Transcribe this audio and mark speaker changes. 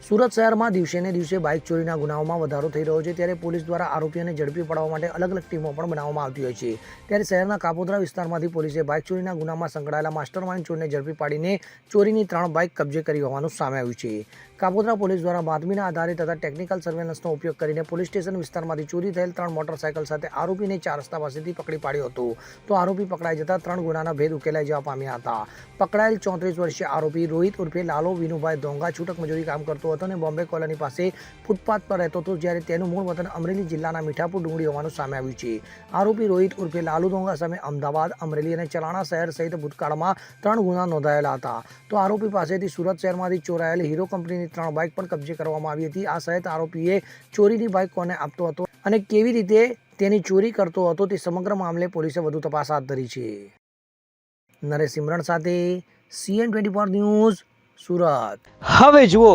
Speaker 1: સુરત શહેરમાં દિવસે ને દિવસે બાઇક ચોરીના ગુનાઓમાં વધારો થઈ રહ્યો છે. ત્યારે પોલીસ દ્વારા આરોપીઓને ઝડપી પાડવા માટે અલગ અલગ ટીમો પણ બનાવવામાં આવતી હોય છે. ત્યારે શહેરના કાપોદ્રા વિસ્તારમાંથી પોલીસે બાઇક ચોરીના ગુનામાં સંકળાયેલા માસ્ટરમાઇન્ડ ચોરને ઝડપી પાડીને ચોરીની ત્રણ બાઇક કબજે કરી હોવાનું સામે આવ્યું છે. કાપોદ્રા પોલીસ દ્વારા બાતમીના આધારે તથા ટેકનિકલ સર્વેલન્સનો ઉપયોગ કરીને પોલીસ સ્ટેશન વિસ્તારમાંથી ચોરી થયેલ ત્રણ મોટરસાયકલ સાથે આરોપીને ચાર રસ્તા પાસેથી પકડી પાડ્યો હતો. તો આરોપી પકડાઈ જતા ત્રણ ગુનાના ભેદ ઉકેલાઈ જવા પામ્યા હતા. પકડાયેલ ચોત્રીસ વર્ષીય આરોપી રોહિત ઉર્ફે લાલો વિનુભાઈ દોંગા છૂટક મજૂરી કામ કરતો અને બોમ્બે કોલોની પાસે ફૂટપાથ પર રહેતો હતો, જ્યારે તેનું મૂળ વતન અમરેલી જિલ્લાના મીઠાપુર ડુંગળી હોવાનું સામે આવ્યું છે. આરોપી રોહિત ઉર્ફે લાલુ દોંગા સામે અમદાવાદ, અમરેલી અને ચલાણા શહેર સહિત ભૂતકાળમાં ત્રણ ગુના નોંધાયેલા હતા. તો આરોપી પાસેથી સુરત શહેરમાંથી ચોરાયેલી હીરો કંપનીની ત્રણ બાઇક પણ કબજે કરવામાં આવી હતી. આ સહિત આરોપીએ ચોરીની બાઇક કોને આપતો હતો અને કેવી રીતે તેની ચોરી કરતો હતો તે સમગ્ર મામલે પોલીસે વધુ તપાસ હાથ ધરી છે. નરેશ સિમરણ સાથે CN twenty four news Surat.
Speaker 2: હવે જુઓ